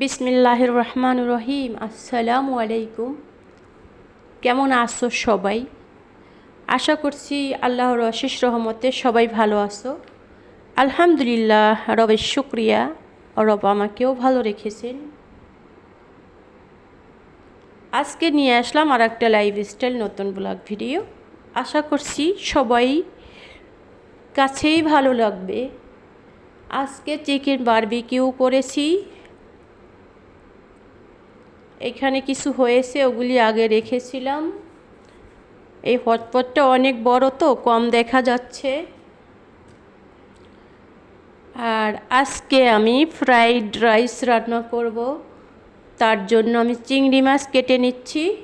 বিসমিল্লাহির রহমান রহিম আসসালামু আলাইকুম। কেমন আছো সবাই? আশা করছি আল্লাহর অশেষ রহমতে সবাই ভালো আছো। আলহামদুলিল্লাহ, রবের শুক্রিয়া। রব আমাকেও ভালো রেখেছেন। আজকে নিয়ে আসলাম আর একটা লাইফ স্টাইল নতুন ব্লগ ভিডিও আশা করছি সবাই কাছেই ভালো লাগবে। আজকে চিকেন বারবিকিউ করেছি। এখানে কিছু হয়েছে, ওগুলি আগে রেখেছিলাম। এই হটপটটা অনেক বড় তো, কম দেখা যাচ্ছে। আর আজকে আমি ফ্রাইড রাইস রান্না করব। তার জন্য আমি চিংড়ি মাছ কেটে নিচ্ছি।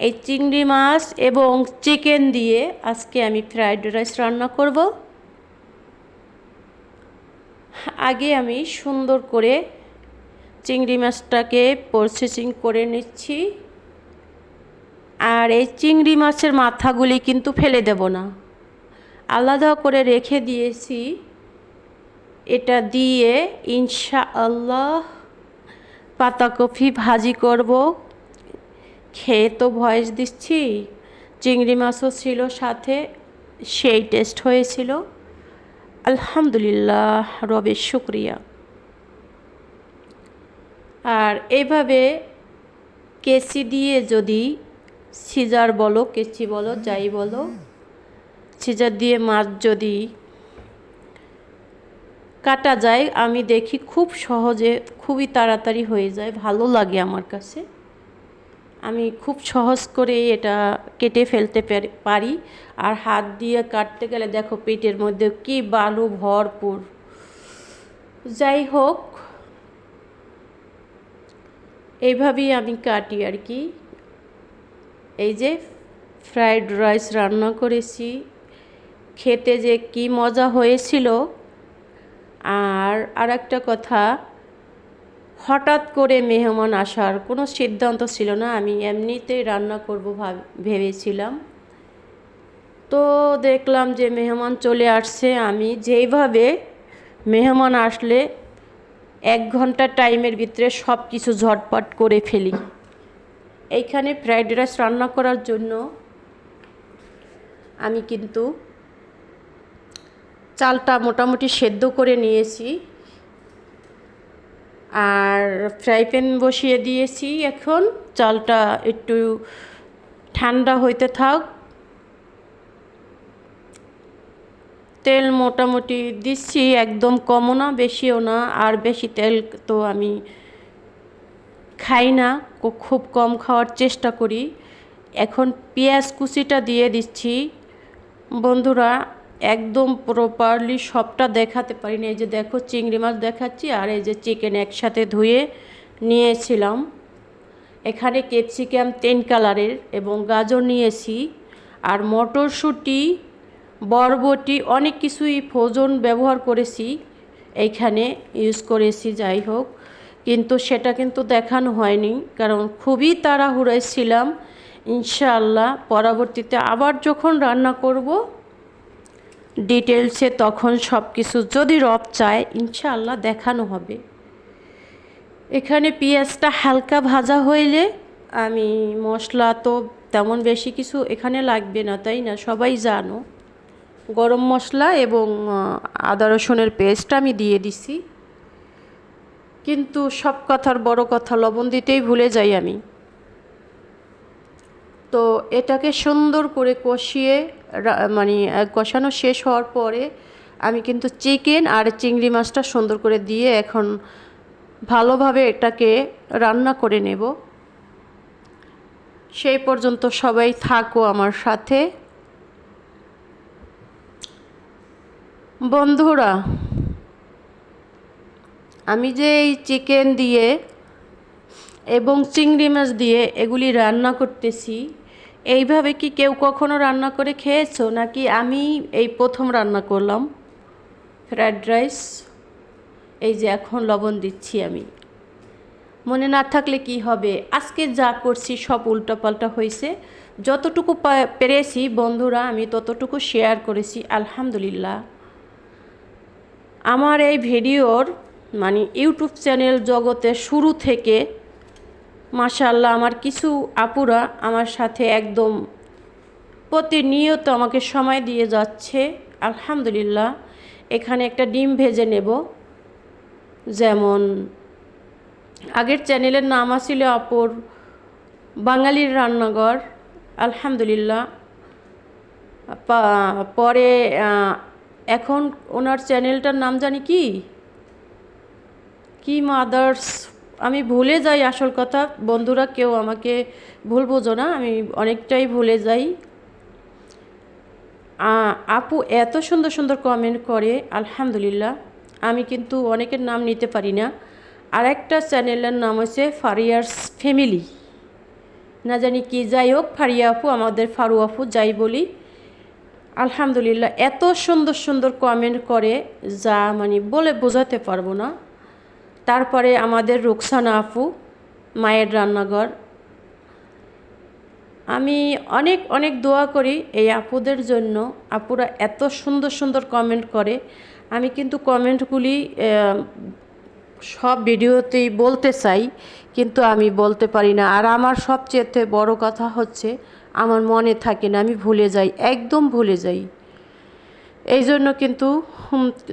এই চিংড়ি মাছ এবং চিকেন দিয়ে আজকে আমি ফ্রাইড রাইস রান্না করব। আগে আমি সুন্দর করে চিংড়ি মাছটাকে প্রসেসিং করে নিচ্ছি। আর এই চিংড়ি মাছের মাথাগুলি কিন্তু ফেলে দেব না। আলাদা করে রেখে দিয়েছি। এটা দিয়ে ইনশা আল্লাহ পাতাকপি ভাজি করব। খেয়ে তো ভয়েস দিচ্ছি। চিংড়ি মাছও ছিল সাথে, সেই টেস্ট হয়েছিল। আলহামদুলিল্লাহ, রবের শুক্রিয়া। আর এইভাবে কেসি দিয়ে যদি সিজার বলো, কেচি বলো, যাই বলো, সিজার দিয়ে মাছ যদি কাটা যায়, আমি দেখি খুব সহজে, খুবই তাড়াতাড়ি হয়ে যায়, ভালো লাগে আমার কাছে। আমি খুব সহজ করে এটা কেটে ফেলতে পারি। আর হাত দিয়ে কাটতে গেলে দেখো, পেটের মধ্যে কি বালু ভরপুর। যাই হোক এইভাবেই আমি কাটি আর কি। এই যে ফ্রাইড রাইস রান্না করেছি। খেতে যে কি মজা হয়েছিল। আর আর একটা কথা, হঠাৎ করে মেহমান আসার কোনো সিদ্ধান্ত ছিল না। আমি এমনিতেই রান্না করব ভেবেছিলাম। তো দেখলাম যে মেহমান চলে আসছে। আমি যেইভাবে মেহমান আসলে এক ঘণ্টা টাইমের ভিতরে সব কিছু ঝটপট করে ফেলি। এইখানে ফ্রাইড রাইস রান্না করার জন্য আমি কিন্তু চালটা মোটামুটি সেদ্ধ করে নিয়েছি। আর ফ্রাই প্যান বসিয়ে দিয়েছি এখন। চালটা একটু ঠান্ডা হইতে থাক। তেল মোটামুটি দিচ্ছি, একদম কমও না, বেশিও না, আর বেশি তেল তো আমি খাই না খুব কম খাওয়ার চেষ্টা করি। এখন পেঁয়াজ কুচিটা দিয়ে দিচ্ছি। বন্ধুরা, একদম প্রপারলি সবটা দেখাতে পারি না এই যে দেখো, চিংড়ি মাছ দেখাচ্ছি, আর এই যে চিকেন একসাথে ধুয়ে নিয়েছিলাম। এখানে ক্যাপসিকাম তিন কালারের এবং গাজর নিয়েছি। আর মটরশুঁটি বরবটি অনেক কিছুই ফোজন ব্যবহার করেছি, এইখানে ইউজ করেছি, যাই হোক। কিন্তু সেটা কিন্তু দেখানো হয়নি, কারণ খুবই তাড়াহুড়ায় ছিলাম। ইনশাআল্লাহ পরবর্তীতে আবার যখন রান্না করব ডিটেলসে তখন সব কিছু যদি রব চায়, ইনশাআল্লাহ দেখানো হবে। এখানে পেঁয়াজটা হালকা ভাজা হইলে আমি মশলা তো তেমন বেশি কিছু এখানে লাগবে না, তাই না? সবাই জানো। গরম মশলা এবং আদা রসুনের পেস্ট আমি দিয়ে দিছি। কিন্তু সব কথার বড় কথা লবণ দিতেই ভুলে যাই আমি। তো এটাকে সুন্দর করে কষিয়ে মানে কষানো শেষ হওয়ার পরে আমি কিন্তু চিকেন আর চিংড়ি মাছটা সুন্দর করে দিয়ে এখন ভালোভাবে এটাকে রান্না করে নেব। সেই পর্যন্ত সবাই থাকো আমার সাথে। বন্ধুরা, আমি যে এই চিকেন দিয়ে এবং চিংড়ি মাছ দিয়ে এগুলি রান্না করতেছি, এইভাবে কি কেউ কখনো রান্না করে খেয়েছো? নাকি আমি এই প্রথম রান্না করলাম? ফ্রায়েড রাইস এই যে এখন লবণ দিচ্ছি আমি। মনে না থাকলে কি হবে? আজকে যা করছি সব উল্টাপাল্টা হয়েছে। যতটুকু পেরেছি বন্ধুরা, আমি ততটুকু শেয়ার করেছি, আলহামদুলিল্লাহ। আমার এই ভিডিওর মানে ইউটিউব চ্যানেল জগতে শুরু থেকে মাশাল্লাহ আমার কিছু আপুরা আমার সাথে একদম প্রতিনিয়ত আমাকে সময় দিয়ে যাচ্ছে। আলহামদুলিল্লাহ, এখানে একটা ডিম ভেজে নেব। যেমন, আগের চ্যানেলের নাম আছিল অপর বাঙালির রান্নাঘর। আলহামদুলিল্লাহ পরে এখন ওনার চ্যানেলটার নাম জানি কি? কি মাদার্স? আমি ভুলে যাই আসল কথা। বন্ধুরা, কেউ আমাকে ভুল বোঝো না, আমি অনেকটাই ভুলে যাই। আপু এত সুন্দর সুন্দর কমেন্ট করে, আলহামদুলিল্লাহ। আমি কিন্তু অনেকের নাম নিতে পারি না। আর একটা চ্যানেলের নাম হচ্ছে ফারিয়ার্স ফ্যামিলি। না জানি কি, যাই হোক, ফারিয়া আপু, আমাদের ফারু আপু, যাই বলি। আলহামদুলিল্লাহ, এত সুন্দর সুন্দর কমেন্ট করে যা মানে বলে বোঝাতে পারব না। তারপরে আমাদের রুকসানা আপু, মায়ের রান্নাঘর। আমি অনেক অনেক দোয়া করি এই আপুদের জন্য। আপুরা এত সুন্দর সুন্দর কমেন্ট করে। আমি কিন্তু কমেন্টগুলি সব ভিডিওতেই বলতে চাই, কিন্তু আমি বলতে পারি না। আর আমার সবচেয়ে বড় কথা হচ্ছে আমার মনে থাকে না আমি ভুলে যাই একদম ভুলে যাই। এই জন্য কিন্তু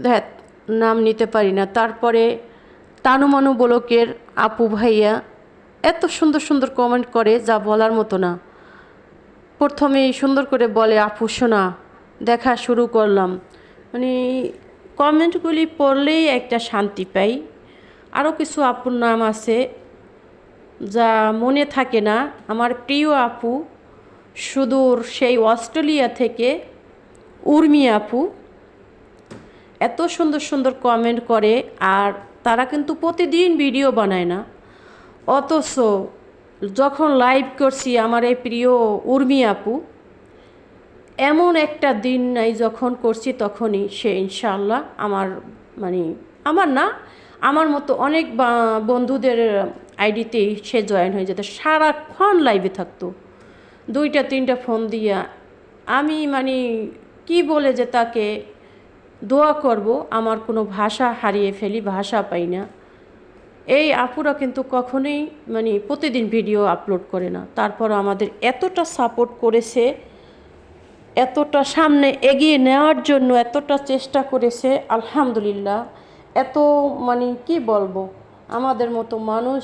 ধ্যাৎ, নাম নিতে পারি না। তারপরে তানুমানু বলকের আপু ভাইয়া এত সুন্দর সুন্দর কমেন্ট করে যা বলার মতো না। প্রথমেই সুন্দর করে বলে আপু শোনা দেখা শুরু করলাম। মানে কমেন্টগুলি পড়লেই একটা শান্তি পাই। আরও কিছু আপুর নাম আছে যা মনে থাকে না। আমার প্রিয় আপু সুদূর সেই অস্ট্রেলিয়া থেকে উর্মি আপু এত সুন্দর সুন্দর কমেন্ট করে আর তারা কিন্তু প্রতিদিন ভিডিও বানায় না। অথচ যখন লাইভ করছি আমার এই প্রিয় উর্মি আপু, এমন একটা দিন নাই যখন করছি তখনই সে ইনশাল্লাহ আমার মানে আমার না, আমার মতো অনেক বন্ধুদের আইডিতেই সে জয়েন হয়ে যেত। সারাক্ষণ লাইভে থাকতো। দুইটা, তিনটা ফোন দিয়া আমি মানে কি বলে যে তাকে দোয়া করব, আমার কোনো ভাষা হারিয়ে ফেলি, ভাষা পাই না। এই আপুরা কিন্তু কখনোই মানে প্রতিদিন ভিডিও আপলোড করে না। তারপর আমাদের এতটা সাপোর্ট করেছে, এতটা সামনে এগিয়ে নেওয়ার জন্য এতটা চেষ্টা করেছে, আলহামদুলিল্লাহ। এত মানে কি বলব, আমাদের মতো মানুষ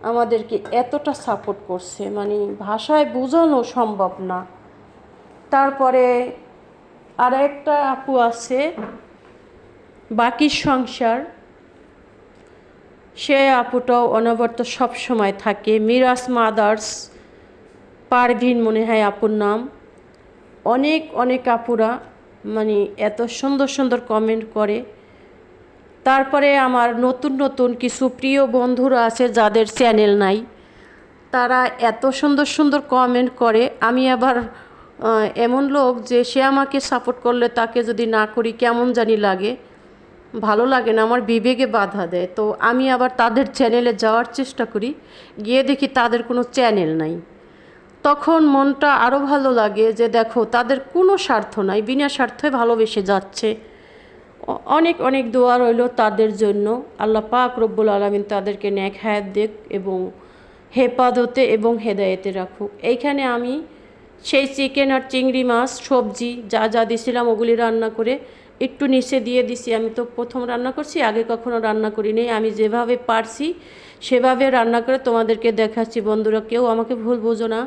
আমাদেরকে এতটা সাপোর্ট করছে মানে ভাষায় বোঝানো সম্ভব না। তারপরে আর একটা আপু আছে, বাকি সংসার। সে আপুটাও অনবরত সব সময় থাকে। মিরাজ মাদার্স, পারভিন মনে হয় আপুর নাম। অনেক অনেক আপুরা মানে এত সুন্দর সুন্দর কমেন্ট করে। তারপরে আমার নতুন নতুন কিছু প্রিয় বন্ধুরা আছে যাদের চ্যানেল নাই, তারা এত সুন্দর সুন্দর কমেন্ট করে। আমি আবার এমন লোক যে সে আমাকে সাপোর্ট করলে তাকে যদি না করি কেমন জানি লাগে। ভালো লাগে না, আমার বিবেকে বাধা দেয়। তো আমি আবার তাদের চ্যানেলে যাওয়ার চেষ্টা করি, গিয়ে দেখি তাদের কোনো চ্যানেল নাই। তখন মনটা আরও ভালো লাগে যে দেখো, তাদের কোনো স্বার্থ নাই, বিনা স্বার্থে ভালোবেসে যাচ্ছে। অনেক অনেক দোয়া রইল তাদের জন্য। আল্লাহ পাক রব্বুল আলমিন তাদেরকে ন্যাক হায়াত দেখ এবং হেফাজতে এবং হেদায়েতে রাখুক। এইখানে আমি সেই চিকেন আর চিংড়ি মাছ, সবজি যা যা দিছিলাম ওগুলি রান্না করে একটু নিচে দিয়ে দিছি। আমি তো প্রথম রান্না করছি, আগে কখনো রান্না করি করিনি। আমি যেভাবে পারছি সেভাবে রান্না করে তোমাদেরকে দেখাচ্ছি। বন্ধুরা, কেউ আমাকে ভুল বোঝো না।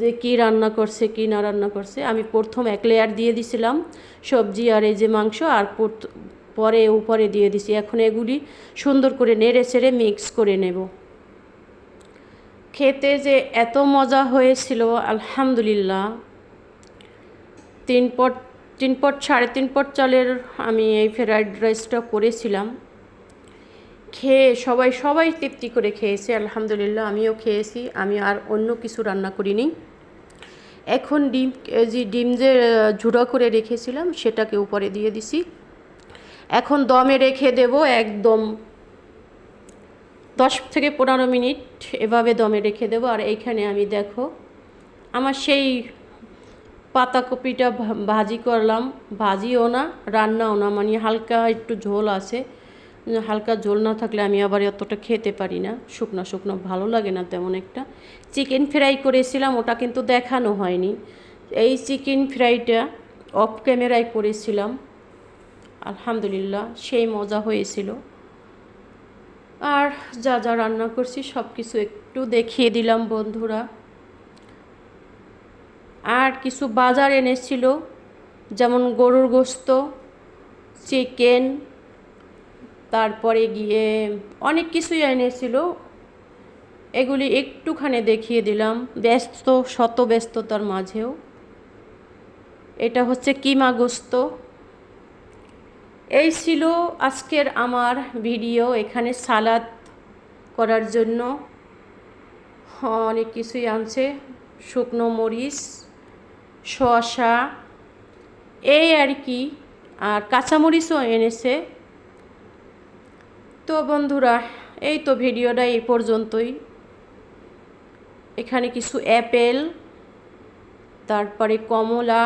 যে কি রান্না করছে, কি না রান্না করছে, আমি প্রথম এক লেয়ার দিয়ে দিছিলাম সবজি আর এই যে মাংস আর পরে উপরে দিয়ে দিছি। এখন এগুলি সুন্দর করে নেড়ে চেড়ে মিক্স করে নেব। খেতে যে এত মজা হয়েছিল, আলহামদুলিল্লাহ। তিন পট তিন পট সাড়ে তিন পট চালের আমি এই ফ্রাইড রাইসটা করেছিলাম। খেয়ে সবাই সবাই তৃপ্তি করে খেয়েছে, আলহামদুলিল্লাহ আমিও খেয়েছি, আমি আর অন্য কিছু রান্না করিনি। এখন ডিম যে ডিম যে ঝুড়ো করে রেখেছিলাম সেটাকে উপরে দিয়ে দিছি। এখন দমে রেখে দেব একদম দশ থেকে পনেরো মিনিট এভাবে দমে রেখে দেবো। আর এইখানে আমি দেখো আমার সেই পাতাকপিটা ভাজি করলাম, ভাজিও না, রান্নাও না মানে হালকা একটু ঝোল আছে। হালকা ঝোল না থাকলে আমি আবার অতটা খেতে পারি না। শুকনো শুকনো ভালো লাগে না তেমন একটা। চিকেন ফ্রাই করেছিলাম, ওটা কিন্তু দেখানো হয়নি। এই চিকেন ফ্রাইটা অফ ক্যামেরায় করেছিলাম। আলহামদুলিল্লাহ, সেই মজা হয়েছিল। আর যা যা রান্না করছি সব কিছু একটু দেখিয়ে দিলাম বন্ধুরা। আর কিছু বাজার এনেছিল, যেমন গরুর গোস্ত, চিকেন তারপরে গিয়ে অনেক কিছুই এনেছিল। এগুলি একটুখানি দেখিয়ে দিলাম, ব্যস্ত, শত ব্যস্ততার মাঝেও। এটা হচ্ছে কিমা গোস্ত। এই ছিল আজকের আমার ভিডিও, এখানে সালাদ করার জন্য। অনেক কিছুই আনছে। শুকনো মরিচ, শসা, এই আর কি। আর কাঁচামরিচও এনেছে। তো বন্ধুরা এই তো ভিডিওটা এই পর্যন্তই। এখানে কিছু অ্যাপেল তারপরে কমলা